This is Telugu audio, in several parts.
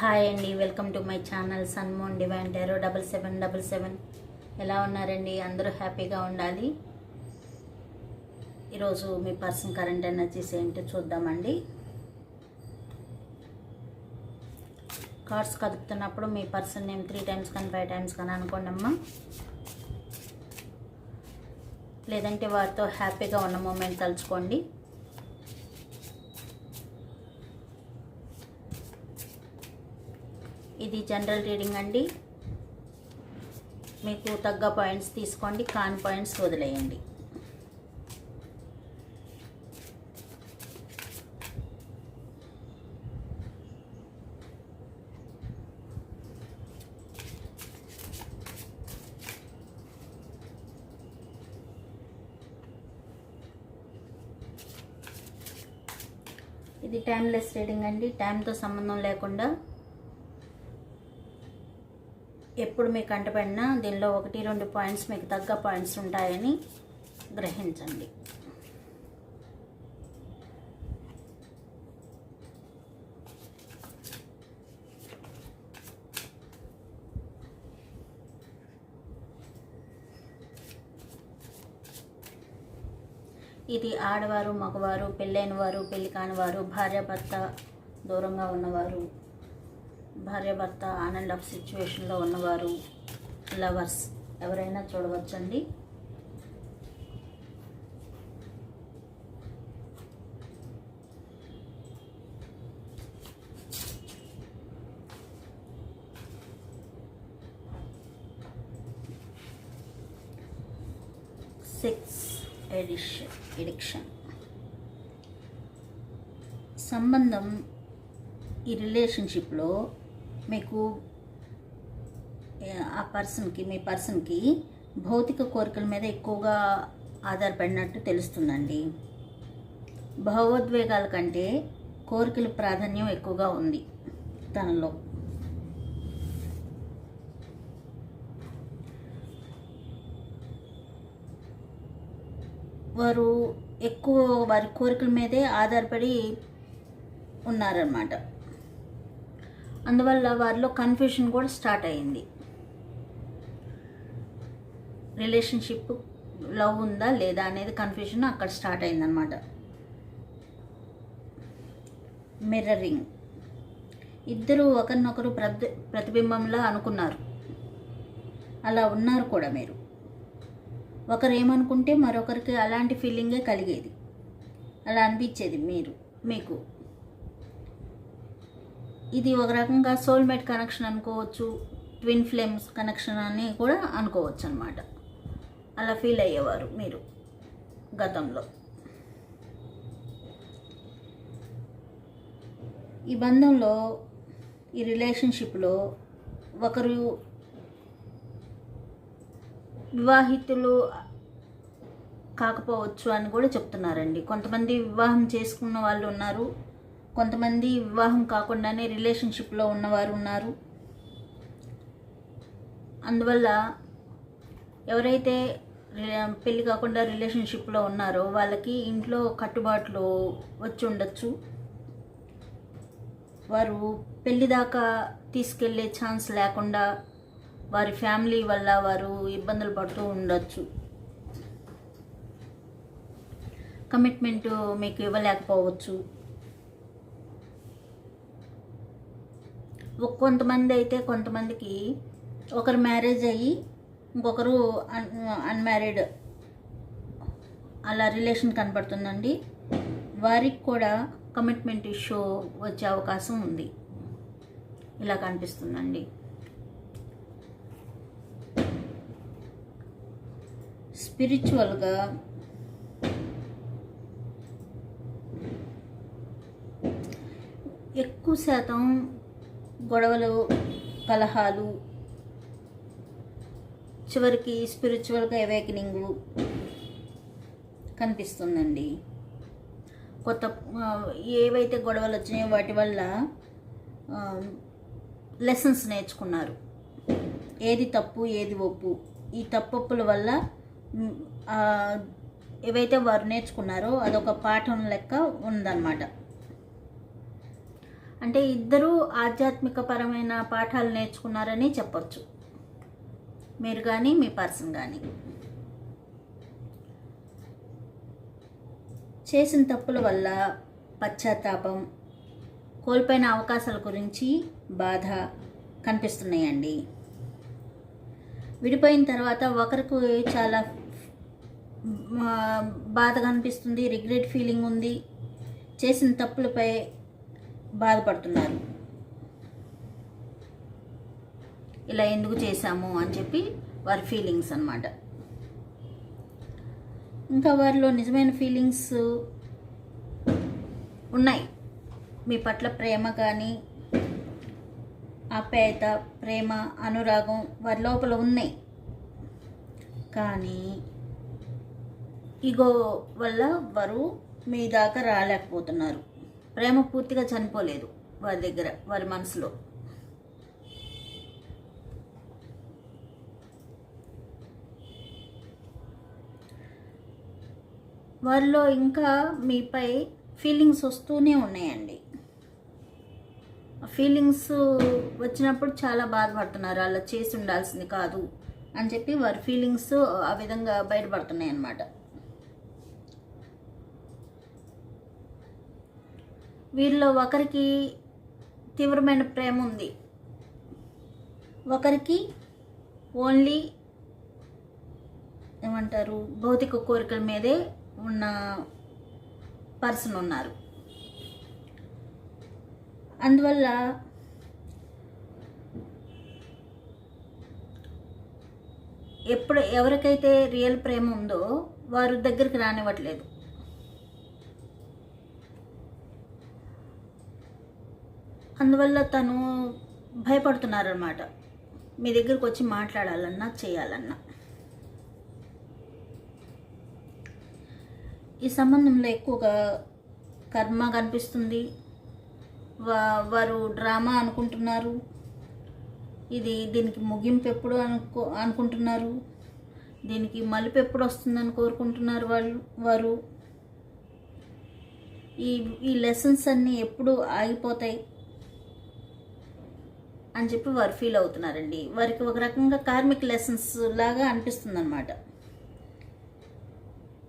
హాయ్ అండి welcome to my channel sunmoon divine tarot double seven double seven. ఎలా ఉన్నారండి? అందరూ హ్యాపీగా ఉండాలి. ఈరోజు మీ పర్సన్ కరెంట్ ఎనర్జీస్ ఏంటో చూద్దామండి. కార్డ్స్ కదుపుతున్నప్పుడు మీ పర్సన్ నేమ్ త్రీ టైమ్స్ కానీ ఫైవ్ టైమ్స్ కానీ అనుకోండి అమ్మా. లేదంటే వారితో హ్యాపీగా ఉన్న మూమెంట్ తలుచుకోండి. ఇది జనరల్ రీడింగ్ అండి. మీకు తగ్గ పాయింట్స్ తీసుకోండి కాన్ పాయింట్స్ వదిలేయండి. ఇది టైమ్లెస్ రీడింగ్ అండి. టైంతో సంబంధం లేకుండా ఎప్పుడు మీకు కంటపడినా దీనిలో ఒకటి రెండు పాయింట్స్ మీకు తగ్గ పాయింట్స్ ఉంటాయని గ్రహించండి. ఇది ఆడవారు మగవారు పెళ్ళైన వారు పెళ్ళి కానివారు భార్యాభర్త దూరంగా ఉన్నవారు భార్యాభర్త ఆన్ అండ్ ఆఫ్ సిచ్యువేషన్లో ఉన్నవారు లవర్స్ ఎవరైనా చూడవచ్చండి. సెక్స్ ఎడిషన్ ఎడిక్షన్ సంబంధం ఈ రిలేషన్షిప్లో మీకు ఆ పర్సన్కి మీ పర్సన్కి భౌతిక కోరికల మీద ఎక్కువగా ఆధారపడినట్టు తెలుస్తుందండి. భావోద్వేగాల కంటే కోరికల ప్రాధాన్యం ఎక్కువగా ఉంది తనలో. వారు ఎక్కువ వారి కోరికల మీదే ఆధారపడి ఉన్నారన్నమాట. అందువల్ల వారిలో కన్ఫ్యూషన్ కూడా స్టార్ట్ అయింది రిలేషన్షిప్ లవ్ ఉందా లేదా అనేది కన్ఫ్యూషన్ అక్కడ స్టార్ట్ అయిందనమాట మిర్రరింగ్ ఇద్దరు ఒకరినొకరు ప్రతి ప్రతిబింబంలా అనుకున్నారు. అలా ఉన్నారు కూడా మీరు. ఒకరు ఏమనుకుంటే మరొకరికి అలాంటి ఫీలింగే కలిగేది. అలా అనిపించేది మీరు మీకు. ఇది ఒక రకంగా సోల్మేట్ కనెక్షన్ అనుకోవచ్చు ట్విన్ ఫ్లేమ్స్ కనెక్షన్ అని కూడా అనుకోవచ్చు అనమాట అలా ఫీల్ అయ్యేవారు మీరు గతంలో. ఈ బంధంలో ఈ రిలేషన్షిప్లో ఒకరు వివాహితులు కాకపోవచ్చు అని కూడా చెప్తున్నారండి. కొంతమంది వివాహం చేసుకున్న వాళ్ళు ఉన్నారు కొంతమంది వివాహం కాకుండానే రిలేషన్షిప్లో ఉన్నవారు ఉన్నారు. అందువల్ల ఎవరైతే రి- కాకుండా రిలేషన్షిప్లో ఉన్నారో వాళ్ళకి ఇంట్లో కట్టుబాట్లు వచ్చి ఉండొచ్చు. వారు పెళ్ళి దాకా తీసుకెళ్ళే ఛాన్స్ లేకుండా వారి ఫ్యామిలీ వల్ల వారు ఇబ్బందులు పడుతూ ఉండొచ్చు. కమిట్మెంట్ మీకు ఇవ్వలేకపోవచ్చు. కొంతమంది అయితే కొంతమందికి ఒకరు మ్యారేజ్ అయ్యి ఇంకొకరు అన్ అన్మ్యారీడ్ అలా రిలేషన్ కనపడుతుందండి వారికి కూడా కమిట్మెంట్ ఇష్యూ వచ్చే అవకాశం ఉంది. ఇలా కనిపిస్తుందండి. స్పిరిచువల్గా ఎక్కువ శాతం గొడవలు కలహాలు చివరికి స్పిరిచువల్గా అవేకనింగ్ కనిపిస్తుందండి. కొత్త ఏవైతే గొడవలు వచ్చినాయో వాటి వల్ల లెసన్స్ నేర్చుకున్నారు. ఏది తప్పు ఏది ఒప్పు. ఈ తప్పొప్పుల వల్ల ఏవైతే వారు నేర్చుకున్నారో అదొక పాఠం లెక్క ఉందన్నమాట. అంటే ఇద్దరూ ఆధ్యాత్మిక పరమైన పాఠాలు నేర్చుకున్నారని చెప్పొచ్చు. మీరు కానీ మీ పర్సన్ కానీ చేసిన తప్పుల వల్ల పశ్చాత్తాపం కోల్పోయిన అవకాశాల గురించి బాధ కనిపిస్తున్నాయండి. విడిపోయిన తర్వాత ఒకరికి చాలా బాధ కనిపిస్తుంది రిగ్రెట్ ఫీలింగ్ ఉంది. చేసిన తప్పులపై బాధపడుతున్నారు. ఇలా ఎందుకు చేశాము అని చెప్పి వారి ఫీలింగ్స్ అన్నమాట. ఇంకా వారిలో నిజమైన ఫీలింగ్స్ ఉన్నాయి. మీ పట్ల ప్రేమ కానీ ఆప్యాయత ప్రేమ అనురాగం వారి లోపల ఉన్నాయి. కానీ ఇగో వల్ల వారు మీ దాకా రాలేకపోతున్నారు. ప్రేమ పూర్తిగా చనిపోలేదు వారి దగ్గర వారి మనసులో. వారిలో ఇంకా మీపై ఫీలింగ్స్ వస్తూనే ఉన్నాయండి. ఫీలింగ్స్ వచ్చినప్పుడు చాలా బాధపడుతున్నారు అలా చేసి ఉండాల్సింది కాదు అని చెప్పి వారి ఫీలింగ్స్ ఆ విధంగా బయటపడుతున్నాయి అన్నమాట వీరిలో ఒకరికి తీవ్రమైన ప్రేమ ఉంది. ఒకరికి ఓన్లీ ఏమంటారు భౌతిక కోరికల మీదే ఉన్న పర్సన్ ఉన్నారు. అందువల్ల ఎప్పుడు ఎవరికైతే రియల్ ప్రేమ ఉందో వారు దగ్గరికి రానివ్వట్లేదు. అందువల్ల తను భయపడుతున్నారనమాట మీ దగ్గరకు వచ్చి మాట్లాడాలన్నా చేయాలన్నా. ఈ సంబంధంలో ఎక్కువగా కర్మ కనిపిస్తుంది. వా వారు డ్రామా అనుకుంటున్నారు. ఇది దీనికి ముగింపు ఎప్పుడు అనుకో అనుకుంటున్నారు. దీనికి మలుపు ఎప్పుడు వస్తుందని కోరుకుంటున్నారు వాళ్ళు వారు. ఈ ఈ లెసన్స్ అన్నీ ఎప్పుడు ఆగిపోతాయి. అని చెప్పి వారు ఫీల్ అవుతున్నారండి. వారికి ఒక రకంగా కార్మిక్ లెసన్స్ లాగా అనిపిస్తుంది అనమాట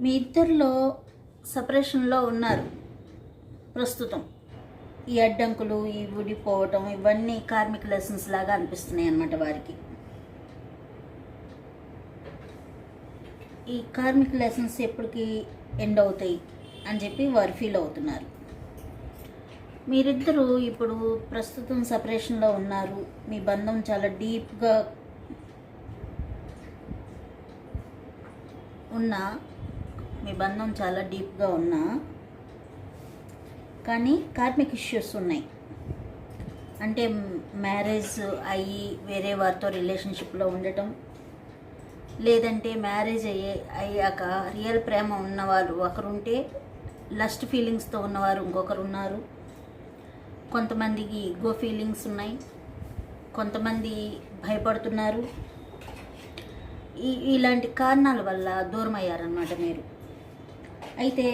మీ ఇద్దరిలో సపరేషన్లో ఉన్నారు. ప్రస్తుతం. ఈ అడ్డంకులు ఈ ఊడిపోవటం ఇవన్నీ కార్మిక లెసన్స్ లాగా అనిపిస్తున్నాయి అన్నమాట వారికి. ఈ కార్మిక లెసన్స్ ఎప్పటికీ ఎండ్ అవుతాయి అని చెప్పి వారు ఫీల్ అవుతున్నారు. మీరిద్దరూ ఇప్పుడు ప్రస్తుతం సపరేషన్లో ఉన్నారు. మీ బంధం చాలా డీప్గా ఉన్నా మీ బంధం చాలా డీప్గా ఉన్నా కానీ కార్మిక్ ఇష్యూస్ ఉన్నాయి. అంటే మ్యారేజ్ అయ్యి వేరే వారితో రిలేషన్షిప్లో ఉండటం లేదంటే మ్యారేజ్ అయ్యే అయ్యాక రియల్ ప్రేమ ఉన్నవారు ఒకరుంటే లస్ట్ ఫీలింగ్స్తో ఉన్నవారు ఇంకొకరు ఉన్నారు కొంతమందికి గో ఫీలింగ్స్ ఉన్నాయి. కొంతమంది భయపడుతున్నారు. ఈ ఇలాంటి కారణాల వల్ల దూరం అయ్యారనమాట మీరు. అయితే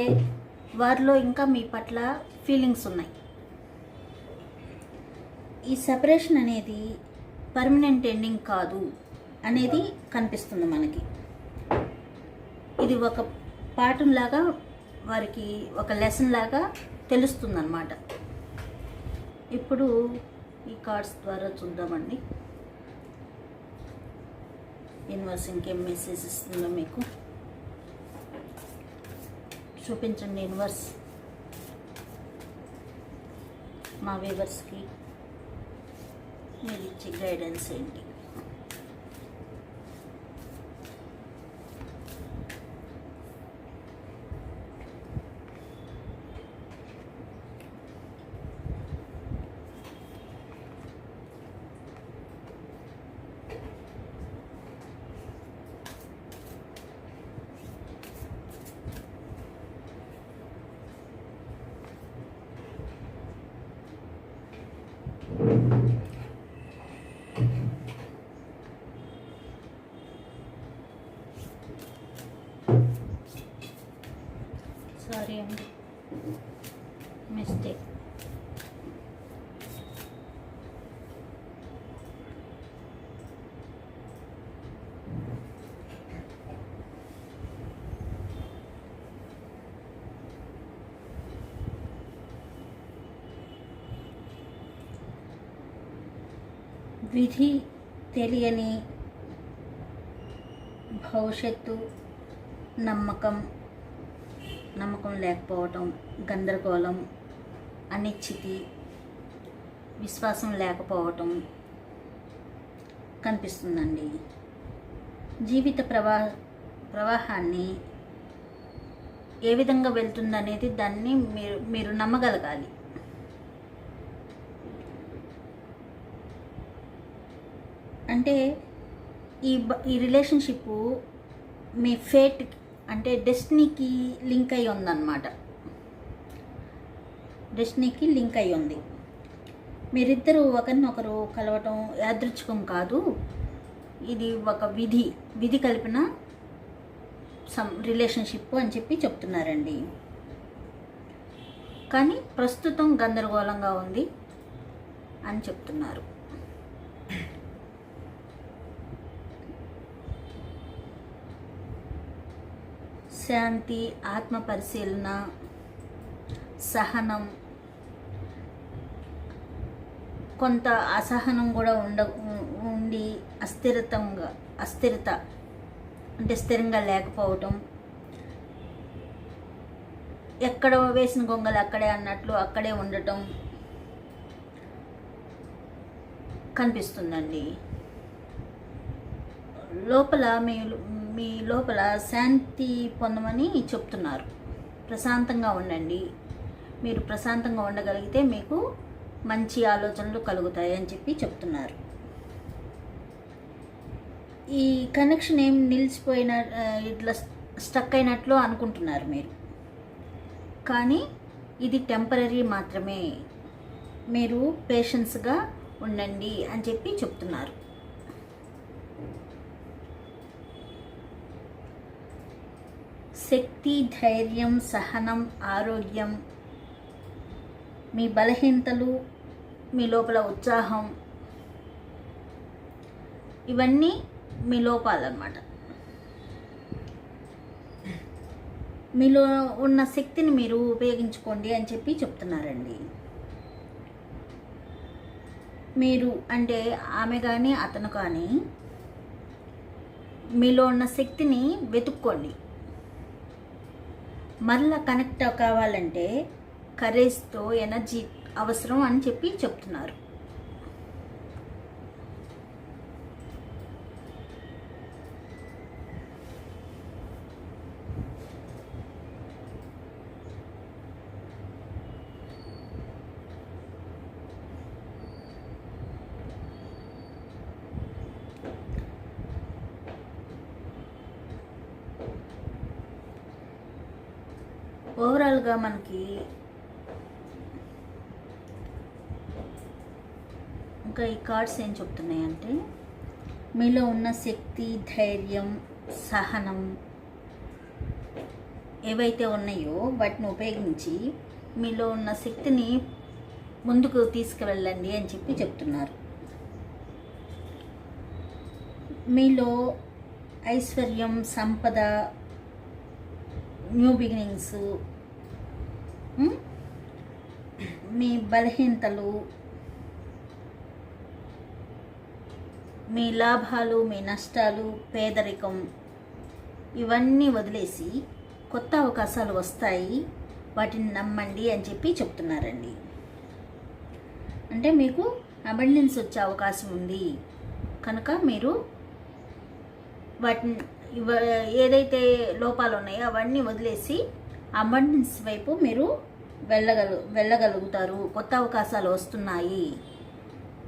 వారిలో ఇంకా మీ పట్ల ఫీలింగ్స్ ఉన్నాయి. ఈ సెపరేషన్ అనేది పర్మనెంట్ ఎండింగ్ కాదు అనేది కనిపిస్తుంది మనకి. ఇది ఒక పాఠంలాగా వారికి ఒక లెసన్ లాగా తెలుస్తుందన్నమాట. ఇప్పుడు ఈ కార్డ్స్ ద్వారా చూద్దామండి. యూనివర్స్ ఇంకేం మెసేజ్ ఇస్తుందో మీకు. చూపించండి యూనివర్స్ మా వీవర్స్కి మీరు ఇచ్చే గైడెన్స్ ఏంటి? సారీ అండి. మిస్టేక్. విధి తెలియని భవిష్యత్తు నమ్మకం నమ్మకం లేకపోవటం గందరగోళం అనిశ్చితి విశ్వాసం లేకపోవటం కనిపిస్తుందండి. జీవిత ప్రవా ప్రవాహాన్ని ఏ విధంగా వెళ్తుందనేది దాన్ని మీరు మీరు నమ్మగలగాలి. అంటే ఈ ఈ రిలేషన్షిప్ మీ ఫేట్ అంటే డెస్టినీకి లింక్ అయి ఉందన్నమాట. డెస్టినీకి లింక్ అయి ఉంది. మీరిద్దరూ ఒకరినొకరు కలవటం యాదృచ్ఛికం కాదు. ఇది ఒక విధి విధి కలిపిన సం రిలేషన్షిప్ అని చెప్పి చెప్తున్నారండి. కానీ ప్రస్తుతం గందరగోళంగా ఉంది అని చెప్తున్నారు. శాంతి ఆత్మ పరిశీలన సహనం కొంత అసహనం కూడా ఉండ ఉ- ఉండి అస్థిరతంగా అస్థిరత అంటే స్థిరంగా లేకపోవటం. ఎక్కడ వేసిన గొంగలు అక్కడే అన్నట్లు అక్కడే ఉండటం కనిపిస్తుందండి. లోపల మీ మీ లోపల శాంతి పొందమని చెప్తున్నారు. ప్రశాంతంగా ఉండండి. మీరు ప్రశాంతంగా ఉండగలిగితే మీకు మంచి ఆలోచనలు కలుగుతాయి అని చెప్పి చెప్తున్నారు. ఈ కనెక్షన్ ఏం నిలిచిపోయిన ఇట్లా స్టక్ అయినట్లు అనుకుంటున్నారు మీరు. కానీ ఇది టెంపరీ మాత్రమే. మీరు పేషెన్స్గా ఉండండి అని చెప్పి చెప్తున్నారు. శక్తి ధైర్యం సహనం ఆరోగ్యం. మీ బలహీనతలు మీ లోపల ఉత్సాహం. ఇవన్నీ మీ లోపాలన్నమాట. మీలో ఉన్న శక్తిని మీరు ఉపయోగించుకోండి అని చెప్పి చెప్తున్నారండి. మీరు అంటే ఆమె కానీ అతను కానీ మీలో ఉన్న శక్తిని వెతుక్కోండి. మరలా కనెక్ట్ కావాలంటే కరేజ్తో ఎనర్జీ అవసరం అని చెప్పి చెప్తున్నారు. ఓవరాల్గా మనకి ఇంకా ఈ కార్డ్స్ ఏం చెప్తున్నాయంటే మీలో ఉన్న శక్తి ధైర్యం సహనం ఏవైతే ఉన్నాయో వాటిని ఉపయోగించి మీలో ఉన్న శక్తిని ముందుకు తీసుకువెళ్ళండి అని చెప్పి చెప్తున్నారు. మీలో ఐశ్వర్యం సంపద న్యూ బిగినింగ్స్ మీ బలహీనతలు మీ లాభాలు మీ నష్టాలు పేదరికం ఇవన్నీ వదిలేసి కొత్త అవకాశాలు వస్తాయి. వాటిని నమ్మండి అని చెప్పి చెప్తున్నారండి. అంటే మీకు అబండెన్స్ వచ్చే అవకాశం ఉంది. కనుక మీరు వాటిని ఏదైతే లోపాలు ఉన్నాయో అవన్నీ వదిలేసి అబండెన్స్ వైపు మీరు వెళ్ళగలు వెళ్ళగలుగుతారు. కొత్త అవకాశాలు వస్తున్నాయి.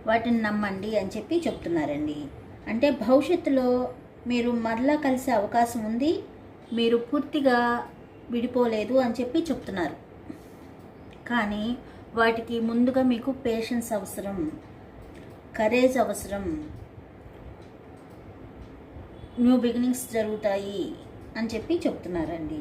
వాటిని నమ్మండి అని చెప్పి చెప్తున్నారండి. అంటే భవిష్యత్తులో మీరు మరలా కలిసే అవకాశం ఉంది. మీరు పూర్తిగా విడిపోలేదు అని చెప్పి చెప్తున్నారు. కానీ వాటికి ముందుగా మీకు పేషెన్స్ అవసరం. కరేజ్ అవసరం. న్యూ బిగినింగ్స్ జరుగుతాయి అని చెప్పి చెప్తున్నారండి.